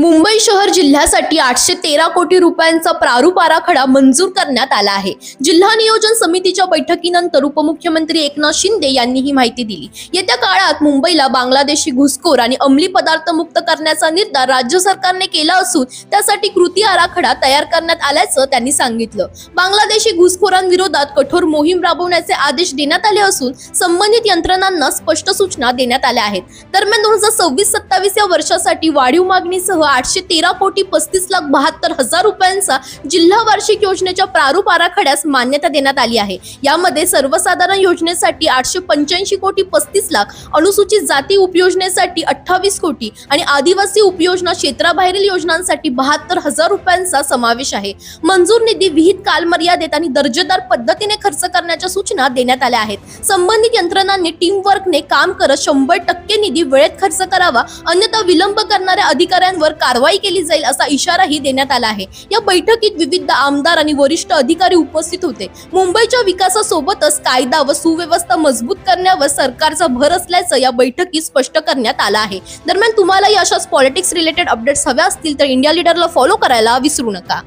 मुंबई शहर जिल्ह्यासाठी आठशे तेरा कोटी रुपयांचा प्रारूप आराखडा मंजूर करण्यात आला आहे. जिल्हा नियोजन समितीच्या बैठकीनंतर उपमुख्यमंत्री एकनाथ शिंदे यांनी ही माहिती दिली. येत्या काळात मुंबईला बांगलादेशी घुसखोर आणि अंमली पदार्थ मुक्त करण्याचा निर्धार राज्य सरकारने केला असून त्यासाठी कृती आराखडा तयार करण्यात आल्याचं त्यांनी सांगितलं. बांगलादेशी घुसखोरांविरोधात कठोर मोहीम राबवण्याचे आदेश देण्यात आले असून संबंधित यंत्रणांना स्पष्ट सूचना देण्यात आल्या आहेत. दरम्यान दोन हजार सव्वीस सत्तावीस या वर्षासाठी वाढीव मागणीसह आठशे तेरा कोटी पस्तीस लाख बहात्तर हजार रुपयांचा जिल्हा वार्षिक योजनेच्या प्रारूप आराखड्यास मान्यता देण्यात आली आहे. यामध्ये सर्वसाधारण योजनेसाठी आठशे पंच्याऐंशी कोटी पस्तीस लाख अनुसूचित जाती उपयोजनेसाठी अठ्ठावीस कोटी आणि आदिवासी उपयोजना क्षेत्राबाहेरील योजनांसाठी बहात्तर हजार रुपयांचा समावेश आहे. मंजूर निधी विहित कालमर्यादेत आणि दर्जेदार पद्धतीने खर्च करण्याच्या सूचना देण्यात आल्या आहेत. संबंधित यंत्रणांनी टीम वर्कने काम करत शंभर टक्के निधी वेळेत खर्च करावा अन्यथा विलंब करणाऱ्या अधिकाऱ्यांवर कारवाई केली जाईल असा इशाराही देण्यात आला आहे. या बैठकीत विविध आमदार आणि वरिष्ठ अधिकारी उपस्थित होते. मुंबईच्या विकासासोबतच कायदा व सुव्यवस्था मजबूत करण्यावर सरकारचा भर असल्याचं या बैठकीत स्पष्ट करण्यात आलं आहे. दरम्यान तुम्हालाही अशाच पॉलिटिक्स रिलेटेड अपडेट्स हव्या असतील तर इंडिया लीडरला फॉलो करायला विसरू नका.